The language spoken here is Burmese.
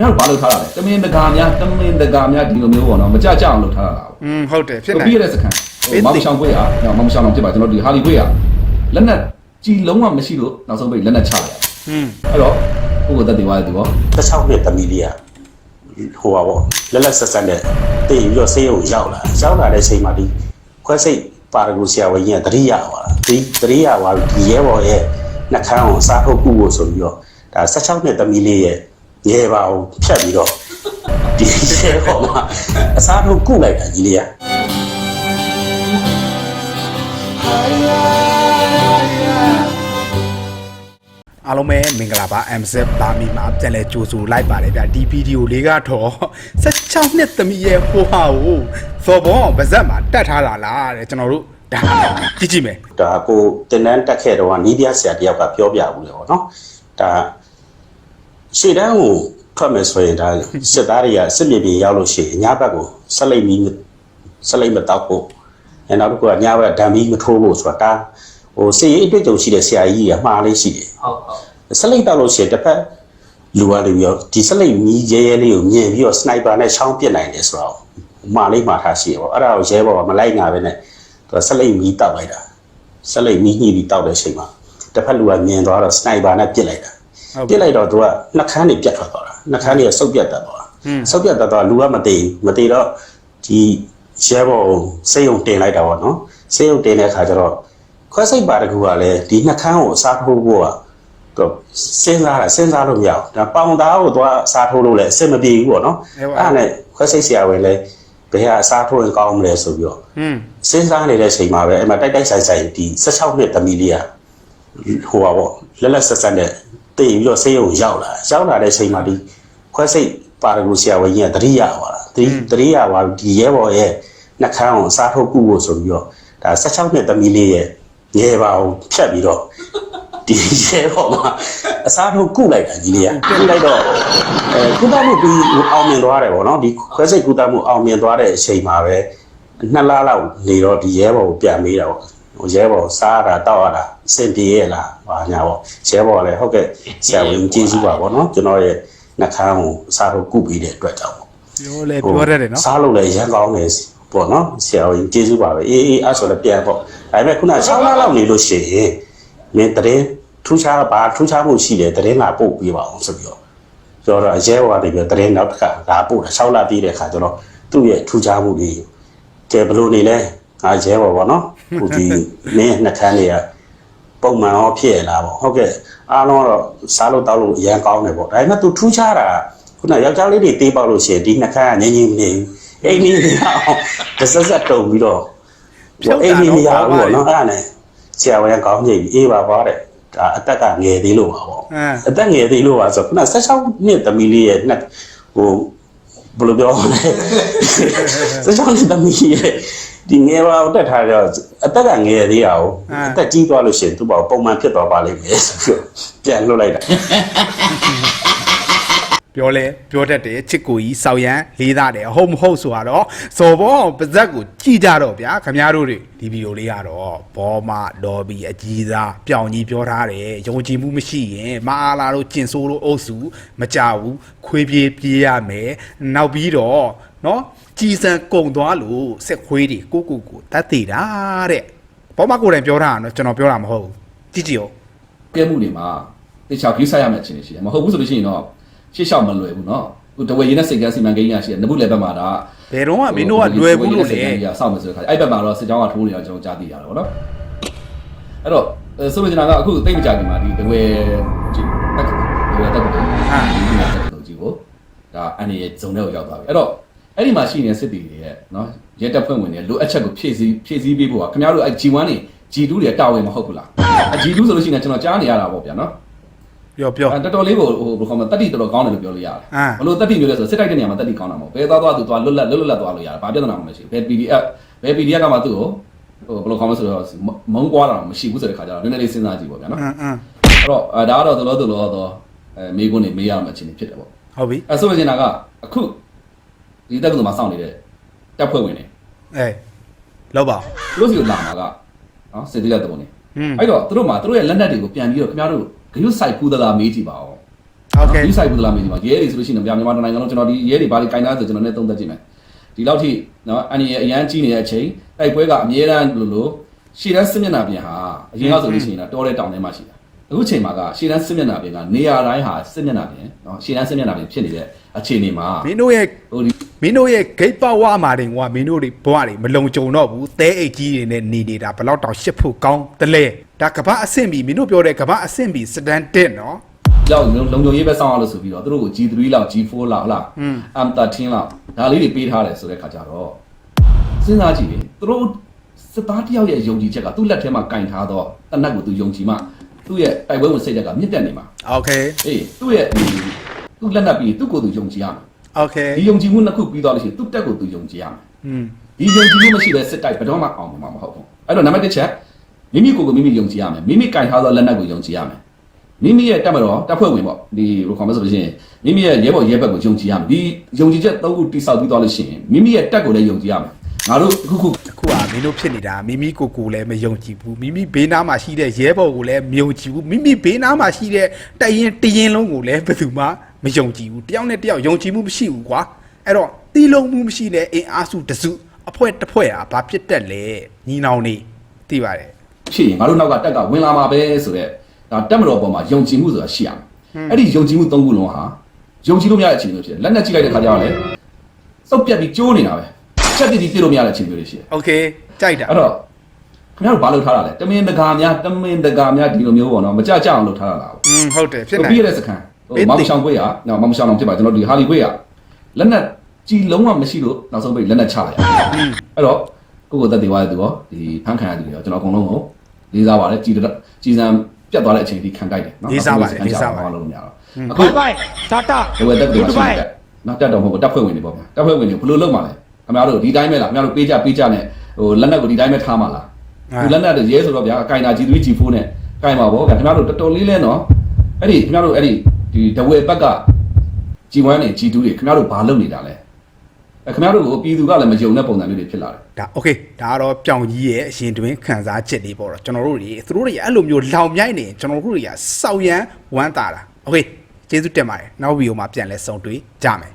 တို့ဘာလုပ်ထားတာလဲတမင်တကာများတမင်တကာများဒီလိုမျိုးပေါ့နော်မကြကြအောင်လုပ်ထားတာလား อืมဟုတ်တယ်ဖြစ် ဟို နိုင် ပြီးရတဲ့စကန် အေး ဟိုမောင်ရှောင်းခွေးอ่ะနော်မောင်ရှောင်းတော့ဖြစ်ပါကျွန်တော်ဒီဟာလီခွေးอ่ะလက်နက်ကြီးလုံးဝမရှိလို့နောက်ဆုံးပိတ်လက်နက်ချရတယ် อืม အဲ့တော့ကိုယ့်ကိုယ်သက်တည်သွားတဲ့သူပေါ့ 16နှစ်သမီးလေးကဟိုပါပေါ့လက်လက်ဆက်ဆက်နဲ့တည်ပြီးတော့ဆေးရုံရောက်လာရောက်လာတဲ့အချိန်မှာဒီခွဲစိတ်ပါရဂူဆရာဝန်ကြီးကတတိယပါလားဒီတတိယပါဒီရဲဘော်ရဲ့နှကန်းကိုစားထုတ်ကူဖို့ဆိုပြီးတော့ဒါ16နှစ်သမီးလေးရဲ့ ရဲပါကိုဖြတ်ပြီးတော့ဒီရဲဘော်မှာအစားထုတ်ကုလိုက်တာကြီးလေးကအားလုံးပဲမင်္ဂလာပါ MZ ပါမီမှာပြန်လဲကြိုဆိုလိုက်ပါတယ်ဗျဒီဗီဒီယိုလေးကတော့16နှစ်သမီးရဲ့ဟိုဟာကိုစော်ဘောဗဇက်မှာတက်ထားလာလားတဲ့ကျွန်တော်တို့ဒါကြည့်ကြည့်မယ်ဒါကိုတင်တန်းတက်ခဲ့တော့နီးပြဆရာတယောက်ကပြောပြဘူးလေပေါ့နော်ဒါ ရှေ့တန်းကိုထွက်မယ်ဆိုရင်ဒါစစ်သားတွေကစစ်မြေပြင်ရောက်လို့ရှိရင်ညဘက်ကိုဆက်လိုက်ပြီးဆက်လိုက်မတောက်ဖို့အဲနောက်တစ်ခုကညဘက်ဓာမီမထိုးဖို့ဆိုတာဒါဟိုစစ်ရေးအတွေ့အကြုံရှိတဲ့ဆရာကြီးကမှားလေးရှိတယ်ဟုတ်ဟုတ်ဆက်လိုက်တောက်လို့ရှိရင်တစ်ဖက်လူကလေးပြီးတော့ဒီဆက်လိုက်မီးရဲရဲလေးကိုမြင်ပြီးတော့စနိုက်ပါနဲ့ချောင်းပစ်နိုင်တယ်ဆိုတော့မှားလေးမှားထားရှိတယ်ပေါ့အဲ့ဒါကိုရဲဘော်ကမလိုက်ငါပဲနဲ့သူကဆက်လိုက်မီးတောက်လိုက်တာဆက်လိုက်မီးညှိပြီးတောက်တဲ့အချိန်မှာတစ်ဖက်လူကမြင်သွားတော့စနိုက်ပါနဲ့ပစ်လိုက်တာဟုတ် ပြစ်လိုက်တော့သူကနှကန်းတွေပြတ်ထွက်သွားတာနှကန်းတွေကဆုပ်ပြတ်တတ်သွားတာဆုပ်ပြတ်တတ်တော့လူကမတည်မတည်တော့ဒီရဲဘော်စေယုံတင်လိုက်တာပေါ့နော်စေယုံတင်တဲ့အခါကျတော့ခွဲစိတ်ပါတကူကလည်းဒီနှကန်းကိုအစားထိုးဖို့ကသူစဉ်းစားတာစဉ်းစားလို့မရဘူးဒါပေါင်သားကိုသွားအစားထိုးလို့လည်းအဆင်မပြေဘူးပေါ့နော်အဲ့ဒါနဲ့ခွဲစိတ်ဆရာဝန်လည်းဘယ်ဟာအစားထိုးရင်ကောင်းမလဲဆိုပြီးတော့စဉ်းစားနေတဲ့အချိန်မှာပဲအဲ့မှာတိုက်တိုက်ဆိုင်ဆိုင်ဒီ16နှစ်သမီးလေးကဟိုပါပေါ့လက်လက်ဆက်ဆက်နဲ့ တည်ပြီးတော့ဆေးရုံရောက်လာရောက်လာတဲ့အချိန်မှာဒီခွဲစိတ်ပါရဂူဆရာဝန်ကြီးကတတိယပါလားတတိတတိယပါဒီရဲဘော်ရဲ့နှကန်းကိုအစားထုတ်ကူဖို့ဆိုပြီးတော့ဒါ16နှစ်သမီးလေးရဲ့ရဲပါကိုဖြတ်ပြီးတော့ဒီရဲဘော်မှာအစားထုတ်ကုလိုက်တာကြီးလေးကကုလိုက်တော့အဲကုသမှုပြီးအောင်မြင်သွားတယ်ဗောနော်ဒီခွဲစိတ်ကုသမှုအောင်မြင်သွားတဲ့အချိန်မှာပဲနှစ်လလောက်နေတော့ဒီရဲဘော်ကိုပြန်မေးတာပေါ့ ဟိုရဲဘော်စားရတာတောက်ရတာအဆင်ပြေရဲ့လားဟာညာပေါ့ရဲဘော်လည်းဟုတ်ကဲ့ဆရာဝန်ကျေးဇူးပါပေါ့နော်ကျွန်တော်ရဲ့နှကန်းကိုစားတော့ကုပြီးတဲ့အတွက်ကြောင့်ပေါ့ပြောလဲပြောရတယ်နော်စားလို့လည်းရန်ကောင်းတယ်ပေါ့နော်ဆရာဝန်ကျေးဇူးပါပဲအေးအေးအဲ့ဆိုလည်းပြန်ပေါ့ဒါပေမဲ့ခုန6လလောက်နေလို့ရှိရင်မင်းတရင်ထူးခြားပါထူးခြားမှုရှိတယ်တရင်လာပို့ပေးပါအောင်ဆိုပြီးတော့ပြောတော့ရဲဘော်ကနေပြီးတရင်နောက်တစ်ခါလာပို့တာ6လပြည့်တဲ့ခါကျတော့သူ့ရဲ့ထူးခြားမှုတွေကဲဘလို့နေလဲငါရဲပါဘောနော် ဟိုဒီမင်းနှခမ်းတွေကပုံမှန်ရောဖြစ်ရလားပေါ့ဟုတ်ကဲ့အားလုံးတော့စားလို့တောက်လို့အရန်ကောင်းတယ်ပေါ့ဒါပေမဲ့ तू ထူးခြားတာခုနယောက်ျားလေးတွေတေးပေါက်လို့ရှိရင်ဒီနှခမ်းကငင်းငင်းမနေဘူးအိမ်ကြီးနေအောင်တစ်ဆက်ဆက်တုံပြီးတော့အိမ်ကြီးမရဘူးပေါ့နော်အဲ့ဒါနဲ့ဆရာဝန်ကကောင်းကြည့်ပြီးအေးပါပါတဲ့ဒါအသက်ကငယ်သေးလို့ပါပေါ့အင်းအသက်ငယ်သေးလို့ပါဆိုခုန16နှစ်သမီးလေးရဲ့နှစ်ဟို ဘယ်လိုပြောလဲ16နှစ်သမီးရဲ့ဒီငယ်ပါကိုတက်ထားတော့အသက်ကငယ်သေးတာကိုအသက်ကြီးသွားလို့ရှိရင်သူ့ဘာပုံမှန်ဖြစ်သွားပါလိမ့်မယ်ဆိုပြီးပြန်လွတ်လိုက်တာ ပြောလဲပြောတတ်တယ်ချစ်ကိုကြီးစောက်ရန်လေးသားတယ်ဟုတ်မဟုတ်ဆိုတော့စော်ဘောဗဇက်ကိုကြည်ကြတော့ဗျာခမများတို့တွေဒီဗီဒီယိုလေးကတော့ဘောမဒေါ်ဘီအကြီးသားပြောင်ကြီးပြောထားတယ်ယုံကြည်မှုမရှိရင်မအားလာတို့ကျင်ဆိုးတို့အုပ်စုမကြဘူးခွေးပြေးပြေးရမယ်နောက်ပြီးတော့နော်ကြည်စံကုံသွားလို့စက်ခွေးတွေကိုကိုကိုတတ်သေးတာတဲ့ဘောမကိုယ်တိုင်ပြောထားတာနော်ကျွန်တော်ပြောတာမဟုတ်ဘူးကြည့်ကြည့်ရောကဲမှုတွေမှာတခြား view ဆိုင်ရမယ့်အခြေအနေရှိတယ်မဟုတ်ဘူးဆိုလို့ရှိရင်တော့ ရှေ့လျှောက်မလွယ်ဘူးเนาะဟိုတဝဲရင်းနဲ့စိတ်ကန်းစီမံကိန်းရရှိတယ်နဘူးလေဘက်မှာဒါ ဘယ်တော့မှမင်းတို့ကလွယ်ဘူးလို့လေ စောင့်မယ်ဆိုတဲ့ခါအဲ့ဘက်မှာတော့စစ်ကြောင်းကထိုးနေတာကျွန်တော်ကြားသိရတာပေါ့နော်အဲ့တော့ဆိုလိုချင်တာကအခုသိမကြခင်မှာဒီတဝဲတက်တဝဲတက်ကိုဟာဒီမှာတက်ကိုကြီးကိုဒါအနေရဲ့ဇုံထဲကိုရောက်သွားပြီအဲ့တော့အဲ့ဒီမှာရှိနေတဲ့စစ်တီတွေရဲ့နော်ရဲတပ်ဖွဲ့ဝင်တွေလိုအပ်ချက်ကိုဖြည့်ဆည်းဖြည့်ဆည်းပေးဖို့ကခင်ဗျားတို့အဲ့ G1 တွေ G2 တွေတာဝန်မဟုတ်ဘူးလားအ G2 ဆိုလို့ရှိရင်ကျွန်တော်ကြားနေရတာပေါ့ဗျာနော် ပြောပြောအဲ့တော်တော်လေးကိုဟိုဘယ်လိုခေါ်မလဲတက်တိတော်တော်ကောင်းတယ်လို့ပြောလို့ရတယ်အာဘယ်လိုတက်တိမျိုးလဲဆိုစစ်တိုက်တဲ့နေရာမှာတက်တိကောင်းတာမဟုတ်ဘယ်သွားသွားသူသွားလွတ်လပ်လွတ်လပ်သွားလို့ရတယ်ဘာပြဿနာမှမရှိဘူးဘယ် PDF ဘယ် PDF ကမှသူ့ကိုဟိုဘယ်လိုခေါ်မလဲဆိုတော့မုန်းကွာတာမရှိဘူးဆိုတဲ့ခါကျတော့နည်းနည်းလေးစဉ်းစားကြည့်ပေါ့ဗျာနော်အင်းအင်းအဲ့တော့အဲဒါကတော့သလိုသလိုတော့အဲမေးခွန်းနေမေးရမယ့်အခြေအနေဖြစ်တယ်ပေါ့ဟုတ်ပြီအဲဆိုလို့နေတာကအခုဒီတက္ကသိုလ်မှာစောင့်နေတဲ့တပ်ဖွဲ့ဝင်တွေအေးလောက်ပါသူတို့စီကိုလာမှာကနော်စစ်သေးတဲ့တုံးနေဟွန်းအဲ့တော့သူတို့မှာသူတို့ရဲ့လက်နက်တွေကိုပြန်ပြီးတော့ခင်ဗျားတို့ ဂရုစိုက်ကူးသလားမေးကြည့်ပါဦးအ Okay. ဒီဆိုင်ဘူးလားမေးဒီမှာရဲတွေဆိုလို့ရှိရင်ဗျာမြန်မာနိုင်ငံလုံးကျွန်တော်ဒီရဲတွေဘာတွေကင်တာဆိုကျွန်တော်လည်းသုံးသက်ကြည့်မယ်ဒီလောက်ထိနော်အန်ရအရန်ကြီးနေတဲ့အချိန်တိုက်ပွဲကအမြဲတမ်းလို့လို့ရှေ့တန်းစစ်မျက်နှာပြင်ဟာအရင်ကဆိုလို့ရှိရင်တော့တောတဲ့တောင်ထဲမှာရှိတာအခုချိန်မှာကရှေ့တန်းစစ်မျက်နှာပြင်ကနေရာတိုင်းဟာစစ်မျက်နှာပြင်နော်ရှေ့တန်းစစ်မျက်နှာပြင်ဖြစ်နေတဲ့အခြေအနေမှာမင်းတို့ရဲ့ဟိုဒီ မင်းတို့ရဲ့ဂိတ်ပေါဝါမာတင်ကမင်းတို့တွေဘဝတွေမလုံခြုံတော့ဘူးသဲအိတ်ကြီးတွေနဲ့နေနေတာဘယ်တော့တောင်ရှစ်ဖို့ကောင်းတလဲဒါကဘာအဆင့်ပြီမင်းတို့ပြောတဲ့ကဘာအဆင့်ပြီစတန်တက်နော် ရောက်လုံလုံရေးပဲစောင်းရလို့ဆိုပြီးတော့သူတို့ကို G3 လောက် G4 လောက်ဟုတ်လား M13 လောက်ဒါလေးတွေပေးထားတယ်ဆိုတဲ့ခါကျတော့စဉ်းစားကြည့်လေသူတို့စစ်သားတယောက်ရဲ့ယုံကြည်ချက်ကသူ့လက်ထဲမှာကင်ထားတော့တနက်ကိုသူယုံကြည်မှသူ့ရဲ့တိုက်ပွဲဝင်စိတ်ဓာတ်ကမြင့်တက်နေမှာ โอเค အေးသူ့ရဲ့ဒီသူ့လက်နက်ပြီးသူ့ကိုယ်သူယုံကြည်ရမယ် โอเค ဒီယုံကြည်မှုနှစ်ခုပြီးသွားလို့ရှိရင်သူ့တက်ကိုသူယုံကြည်ရမယ် อืม ဒီယုံကြည်မှုမရှိတဲ့စစ်တိုက်ဘယ်တော့မှအောင်မှာမဟုတ်ဘူးအဲ့တော့နံပါတ်1ချက်မိမိကိုယ်ကိုမိမိယုံကြည်ရမယ်မိမိကင်ထားသောလက်နက်ကိုယုံကြည်ရမယ်မိမိရဲ့တက်မတော်တပ်ဖွဲ့ဝင်ပေါ့ဒီဘယ်လိုခေါ်မလဲဆိုလို့ရှိရင်မိမိရဲ့ရဲဘော်ရဲဘက်ကိုယုံကြည်ရမယ်ဒီယုံကြည်ချက်သုံးခုတိဆောက်ပြီးသွားလို့ရှိရင်မိမိရဲ့တက်ကိုလည်းယုံကြည်ရမယ်ငါတို့တစ်ခုခု အခုကမင်းတို့ဖြစ်နေတာမိမိကိုယ်ကိုယ်လည်းမယုံကြည်ဘူးမိမိဘေးနားမှာရှိတဲ့ရဲဘော်ကိုလည်းမယုံကြည်ဘူးမိမိဘေးနားမှာရှိတဲ့တရင်တရင်လုံးကိုလည်းဘယ်သူမှ မယုံကြည်ဘူးတယောက်နဲ့တယောက်ယုံကြည်မှုမရှိဘူးကွာအဲ့တော့တီးလုံးမှုမရှိတဲ့အင်အားစုတစုအဖွဲတစ်ဖွဲဟာဘာဖြစ်တတ်လဲညီနောင်နေသိပါတယ် ဖြစ်ရင်ငါတို့နောက်ကတက်ကဝင်လာမှာပဲဆိုတော့ဒါတက်မတော်ပေါ်မှာယုံကြည်မှုဆိုတာရှိရမယ်အဲ့ဒီယုံကြည်မှုသုံးခုလုံးဟာယုံကြည်လို့မရတဲ့အခြေအနေမျိုးဖြစ်တယ်လက်နက်ကြည့်လိုက်တဲ့ခါကျတော့လေစုပ်ပြက်ပြီးကျိုးနေတာပဲချက်တိတိပြစ်လို့မရတဲ့အခြေအနေမျိုးတွေရှိတယ် โอเคကြိုက်တာ အဲ့တော့ခင်ဗျားတို့ဘာလုပ်ထားတာလဲတမင်တကာများတမင်တကာများဒီလိုမျိုးပေါ့နော်မကြကြအောင်လုပ်ထားတာလား อืมဟုတ်တယ်ဖြစ်နိုင် ပြီးရတဲ့စခန်းဟို ပေး မောင်သိရှောင်းခွေးရနော်မောင်ရှောင်းတော့ဖြစ်ပါကျွန်တော်ဒီဟာလီခွေးရလက်နက်ကြီးလုံးဝမရှိလို့နောက်ဆုံးပိတ်လက်နက်ချလိုက်အဲ့တော့ကိုကိုသက်သေးသွားတဲ့သူရောဒီဖန်ခံရတဲ့သူရောကျွန်တော်အကုန်လုံးကိုလေးစားပါတယ်ကြည်တက်ကြည်စံပြတ်သွားတဲ့အချိန်ဒီခံကြိုက်တယ်နော်ဘာလို့မရတော့အခု Bye bye. Tata. ဒီဝက်တက်တူရှိတယ်နော်တက်တော့မဟုတ်ဘူးတက်ဖွဲ့ဝင်တွေပေါ့ဗျာတက်ဖွဲ့ဝင်တွေဘယ်လိုလုပ်မှာလဲခင်ဗျားတို့ဒီတိုင်းပဲလားခင်ဗျားတို့ပေးကြပေးကြနဲ့ဟိုလက်နက်ကိုဒီတိုင်းပဲထားမှာလားဒီလက်နက်တွေရဲဆိုတော့ဗျာအကင်နာ G3 G4 နဲ့ကင်ပါဗောဗျာခင်ဗျားတို့တော်တော်လေးလဲနော်အဲ့ဒီခင်ဗျားတို့အဲ့ဒီ ဒီတဝဲဘက်ကကြည်ဝမ်းနေကြည်တူးတွေခင်ဗျားတို့ဘာလုပ်နေတာလဲအဲခင်ဗျားတို့ကိုပြည်သူကလည်းမယုံတဲ့ပုံစံမျိုးတွေဖြစ်လာတယ်ဒါ okay ဒါကတော့ပြောင်ကြီးရဲ့အရင်တွင်ခံစားချက်တွေပေါ့တော့ကျွန်တော်တို့တွေသူတို့တွေအဲ့လိုမျိုးလောင်မြိုက်နေကျွန်တော်တို့တွေကစောက်ရမ်းဝမ်းသာတာ okay ကျေးဇူးတင်ပါတယ်နောက်ဗီဒီယိုမှာပြန်လဲဆုံတွေ့ကြမယ်